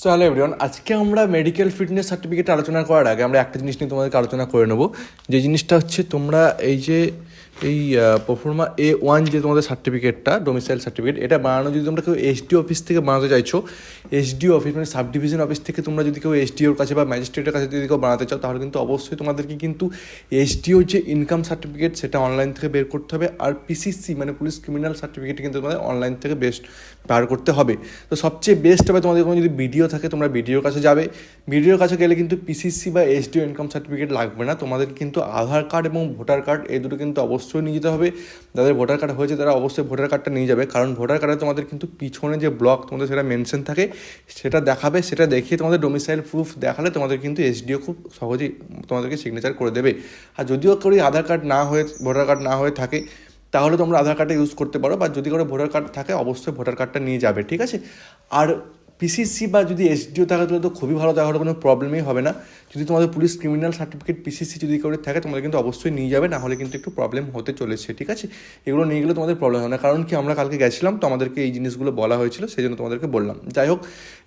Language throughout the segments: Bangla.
সো হ্যালো এভরিওয়ান আজকে আমরা মেডিকেল ফিটনেস সার্টিফিকেট আলোচনা করার আগে আমরা একটা জিনিস নিয়ে তোমাদেরকে আলোচনা করে নেব। যে জিনিসটা হচ্ছে তোমরা এই যে এই পারফর্মা এ ওয়ান যে তোমাদের সার্টিফিকেটটা ডোমিসাইল সার্টিফিকেট এটা বানানো যদি তোমরা কেউ এসডি অফিস থেকে বানাতে চাইছো এসডি অফিস মানে সাব ডিভিশন অফিস থেকে তোমরা যদি কেউ এসডিওর কাছে বা ম্যাজিস্ট্রেটের কাছে যদি কেউ বানাতে চাও, তাহলে কিন্তু অবশ্যই তোমাদেরকে কিন্তু এসডিওর যে ইনকাম সার্টিফিকেট সেটা অনলাইন থেকে বের করতে হবে। আর পিসিসি মানে পুলিশ ক্রিমিনাল সার্টিফিকেট কিন্তু তোমাদের অনলাইন থেকে বেস্ট বার করতে হবে। তো সবচেয়ে বেস্ট হবে তোমাদের কোনো যদি ভিডিও থাকে, তোমরা ভিডিওর কাছে যাবে। ভিডিওর কাছে গেলে কিন্তু পিসিসি বা এসডিও ইনকাম সার্টিফিকেট লাগবে না। তোমাদের কিন্তু আধার কার্ড এবং ভোটার কার্ড এই দুটো কিন্তু অবশ্যই নিয়ে যেতে হবে। যাদের ভোটার কার্ড হয়েছে তারা অবশ্যই ভোটার কার্ডটা নিয়ে যাবে। কারণ ভোটার কার্ডে তোমাদের কিন্তু পিছনে যে ব্লক তোমাদের সেটা মেনশন থাকে, সেটা দেখাবে, সেটা দেখিয়ে তোমাদের ডোমিসাইল প্রুফ দেখালে তোমাদের কিন্তু এসডিও খুব সহজেই তোমাদেরকে সিগনেচার করে দেবে। আর যদিও করি আধার কার্ড না হয়ে ভোটার কার্ড না হয়ে থাকে, তাহলে তোমরা আধার কার্ডটা ইউজ করতে পারো। বা যদি করে ভোটার কার্ড থাকে, অবশ্যই ভোটার কার্ডটা নিয়ে যাবে, ঠিক আছে? আর পিসিসি বা যদি এসডিও থাকে, তাহলে তো খুবই ভালো, তাহলে কোনো প্রবলেমই হবে না। যদি তোমাদের পুলিশ ক্রিমিনাল সার্টিফিকেট পিসিসি যদি করে থাকে, তোমাদের কিন্তু অবশ্যই নিয়ে যাবে না হলে কিন্তু একটু প্রবলেম হতে চলেছে, ঠিক আছে? এগুলো নিয়ে গেলে তোমাদের প্রবলেম হবে না, কারণ কি আমরা কালকে গেছিলাম, তো আমাদেরকে এই জিনিসগুলো বলা হয়েছিল, সেই জন্য তোমাদেরকে বললাম। যাই হোক,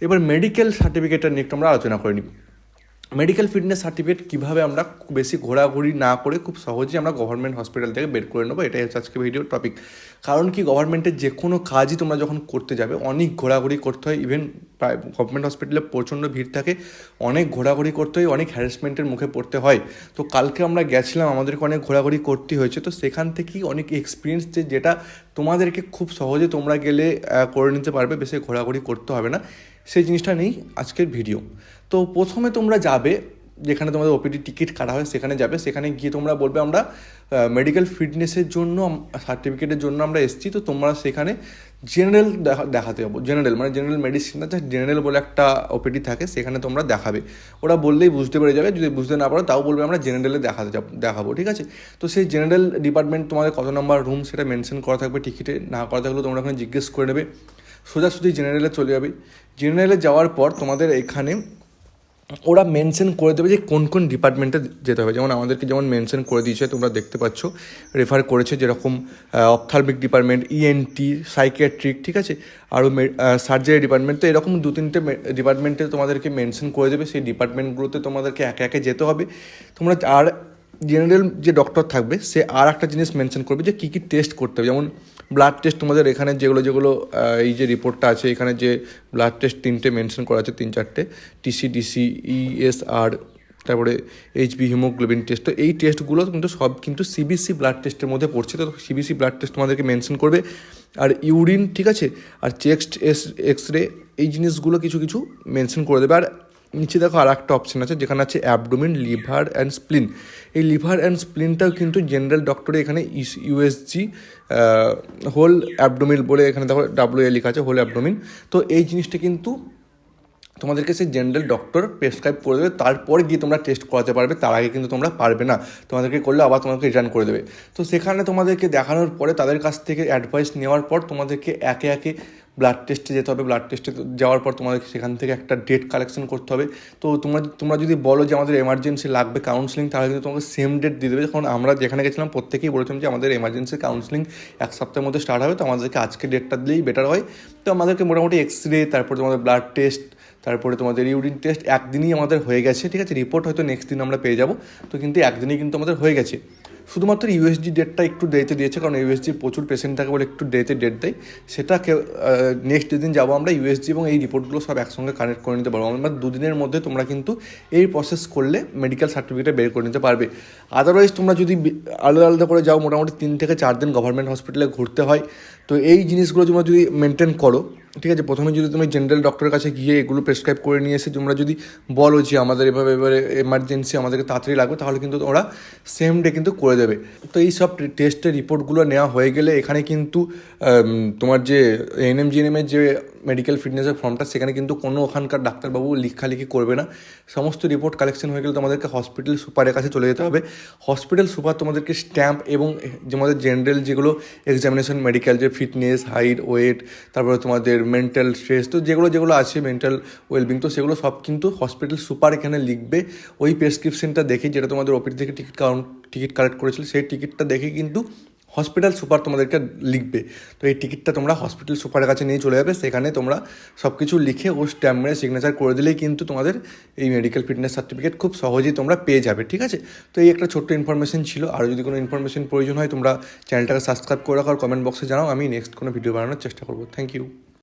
এবার মেডিকেল সার্টিফিকেটটা নিয়ে একটু আমরা আলোচনা করে নিই। মেডিকেল ফিটনেস সার্টিফিকেট কীভাবে আমরা বেশি ঘোরাঘুরি না করে খুব সহজেই আমরা গভর্নমেন্ট হসপিটাল থেকে বের করে নেব? এটাই হচ্ছে আজকে ভিডিওর টপিক কারণ কি গভর্নমেন্টের যে কোনো কাজই তোমরা যখন করতে যাবে, অনেক ঘোরাঘুরি করতে হয়। ইভেন প্রায় গভর্নমেন্ট হসপিটালে প্রচণ্ড ভিড় থাকে, অনেক ঘোরাঘুরি করতে হয়, অনেক হ্যারাসমেন্টের মুখে পড়তে হয়। তো কালকে আমরা গেছিলাম, আমাদেরকে অনেক ঘোরাঘুরি করতে হয়েছে। তো সেখান থেকেই অনেক এক্সপিরিয়েন্স যে, যেটা তোমাদেরকে খুব সহজে তোমরা গেলে করে নিতে পারবে, বেশি ঘোরাঘুরি করতে হবে না। সেই জিনিসটা নেই আজকের ভিডিও তো প্রথমে তোমরা যাবে, যেখানে তোমাদের ওপিডি টিকিট কাটা হয়, সেখানে যাবে। সেখানে গিয়ে তোমরা বলবে আমরা মেডিকেল ফিটনেসের জন্য সার্টিফিকেটের জন্য আমরা এসেছি। তো তোমরা সেখানে জেনারেল দেখা, দেখাতে যাব জেনারেল মানে জেনারেল মেডিসিন না জেনারেল বলে একটা ওপিডি থাকে, সেখানে তোমরা দেখাবে। ওরা বললেই বুঝতে পেরে যাবে, যদি বুঝতে না পারো তাও বলবে আমরা জেনারেলে দেখাতে যাব, দেখাবো, ঠিক আছে? তো সেই জেনারেল ডিপার্টমেন্ট তোমাদের কত নম্বর রুম সেটা মেনশন করা থাকবে টিকিটে না করা থাকলেও তোমরা ওখানে জিজ্ঞেস করে নেবে। সোজাসুজি জেনারেলে চলে যাবে। জেনারেলে যাওয়ার পর তোমাদের এখানে ওরা মেনশন করে দেবে যে কোন কোন ডিপার্টমেন্টে যেতে হবে। যেমন আমাদেরকে যেমন মেনশন করে দিয়েছে, তোমরা দেখতে পাচ্ছ রেফার করেছে যেরকম অপথালমিক ডিপার্টমেন্ট ইএনটি সাইকিয়াট্রিক ঠিক আছে? আরও সার্জারি ডিপার্টমেন্ট তো এরকম দু তিনটে ডিপার্টমেন্টে তোমাদেরকে মেনশন করে দেবে। সেই ডিপার্টমেন্টগুলোতে তোমাদেরকে একে একে যেতে হবে। তোমরা আর জেনারেল যে ডক্টর থাকবে, সে আর একটা জিনিস মেনশন করবে যে কী কী টেস্ট করতে হবে। যেমন ব্লাড টেস্ট তোমাদের এখানে যেগুলো যেগুলো এই যে রিপোর্টটা আছে, এখানে যে ব্লাড টেস্ট তিনটে মেনশন করা আছে, তিন চারটে টিসি ডিসি ইএসআর তারপরে এইচবি হিমোগ্লোবিন টেস্ট তো এই টেস্টগুলো কিন্তু সব কিন্তু সিবিসি ব্লাড টেস্টের মধ্যে পড়ছে, তো সিবিসি ব্লাড টেস্ট তোমাদেরকে মেনশন করবে। আর ইউরিন ঠিক আছে? আর চেক্সট এস এক্স রে এই জিনিসগুলো কিছু কিছু মেনশন করে দেবে। আর নিচে দেখো আর একটা অপশন আছে, যেখানে আছে অ্যাবডোমিন লিভার অ্যান্ড স্প্লিন এই লিভার অ্যান্ড স্প্লিনটাও কিন্তু জেনারেল ডক্টরে এখানে ইউএসজি হোল অ্যাবডোমিন বলে এখানে দেখো ডাব্লিউ এ লেখা আছে হোল অ্যাবডোমিন তো এই জিনিসটা কিন্তু তোমাদেরকে সেই জেনারেল ডক্টর প্রেসক্রাইব করে দেবে, তারপরে গিয়ে তোমরা টেস্ট করাতে পারবে, তার আগে কিন্তু তোমরা পারবে না। তোমাদেরকে করলে আবার তোমাদেরকে রিটার্ন করে দেবে। তো সেখানে তোমাদেরকে দেখানোর পরে তাদের কাছ থেকে অ্যাডভাইস নেওয়ার পর তোমাদেরকে একে একে ব্লাড টেস্টে যেতে হবে ব্লাড টেস্টে যাওয়ার পর তোমাদেরকে সেখান থেকে একটা ডেট কালেকশন করতে হবে। তো তোমরা তোমরা যদি বলো যে আমাদের এমার্জেন্সি লাগবে কাউন্সিলিং তাহলে কিন্তু তোমাকে সেম ডেট দিয়ে দেবে। যখন আমরা যেখানে গেছিলাম, প্রত্যেকেই বলেছিলাম যে আমাদের এমার্জেন্সি কাউন্সিলিং এক সপ্তাহের মধ্যে স্টার্ট হবে। তো আমাদেরকে আজকে ডেটটা দিলেই বেটার হয়। তো আমাদেরকে মোটামুটি এক্স রে তারপর তোমাদের ব্লাড টেস্ট তারপরে তোমাদের ইউরিন টেস্ট একদিনই আমাদের হয়ে গেছে, ঠিক আছে? রিপোর্ট হয়তো নেক্সট দিন আমরা পেয়ে যাব। তো কিন্তু একদিনই কিন্তু আমাদের হয়ে গেছে। শুধুমাত্র ইউএসজি ডেটটা একটু দেরিতে দিয়েছে, কারণ ইউএসজি প্রচুর পেশেন্ট থাকে বলে একটু দেরিতে ডেট দেয়। সেটাকে নেক্সট যেদিন যাব আমরা ইউএসজি এবং এই রিপোর্টগুলো সব একসঙ্গে কানেক্ট করে নিতে পারব। আমরা দুদিনের মধ্যে তোমরা কিন্তু এই প্রসেস করলে মেডিকেল সার্টিফিকেট বের করে নিতে পারবে। আদারওয়াইজ তোমরা যদি আলাদা আলাদা করে যাও, মোটামুটি তিন থেকে চার দিন গভর্নমেন্ট হসপিটালে ঘুরতে হয়। তো এই জিনিসগুলো তোমরা যদি মেনটেন করো ঠিক আছে, প্রথমে যদি তুমি জেনারেল ডক্টরের কাছে গিয়ে এগুলো প্রেসক্রাইব করে নিয়ে এসে তোমরা যদি বলো যে আমাদের এভাবে এবারে এমার্জেন্সি আমাদেরকে তাড়াতাড়ি লাগবে, তাহলে কিন্তু ওরা সেম ডে কিন্তু করে দেবে। তো এই সব টেস্টের রিপোর্টগুলো নেওয়া হয়ে গেলে এখানে কিন্তু তোমার যে এনএম জিএনএমের যে মেডিকেল ফিটনেসের ফর্মটা সেখানে কিন্তু কোনো ওখানকার ডাক্তারবাবু লেখালেখি করবে না। সমস্ত রিপোর্ট কালেকশন হয়ে গেলে তোমাদেরকে হসপিটাল সুপারের কাছে চলে যেতে হবে। হসপিটাল সুপার তোমাদেরকে স্ট্যাম্প এবং যে আমাদের জেনারেল যেগুলো এক্সামিনেশন মেডিকেল যে ফিটনেস হাইট ওয়েট তারপরে তোমাদের মেন্টাল স্ট্রেস তো যেগুলো যেগুলো আছে মেন্টাল ওয়েলবিং তো সেগুলো সব কিন্তু হসপিটাল সুপার এখানে লিখবে। ওই প্রেসক্রিপশনটা দেখে যেটা তোমাদের অফিস থেকে টিকিট কাউন্ট টিকিট কালেক্ট করেছিল, সেই টিকিটটা দেখে কিন্তু হসপিটাল সুপার তোমাদেরকে লিখবে। তো এই টিকিটটা তোমরা হসপিটাল সুপারের কাছে নিয়ে চলে যাবে। সেখানে তোমরা সব কিছু লিখে ও স্ট্যাম্প মেরে সিগনেচার করে দিলেই কিন্তু তোমাদের এই মেডিকেল ফিটনেস সার্টিফিকেট খুব সহজেই তোমরা পেয়ে যাবে, ঠিক আছে? তো এই একটা ছোট্ট ইনফরমেশন ছিল। আর যদি কোনো ইনফরমেশন প্রয়োজন হয় তোমরা চ্যানেলটাকে সাবস্ক্রাইব করে রাখো আর কমেন্ট বক্সে জানাও। আমি নেক্সট কোনো ভিডিও বানানোর চেষ্টা করব। Thank you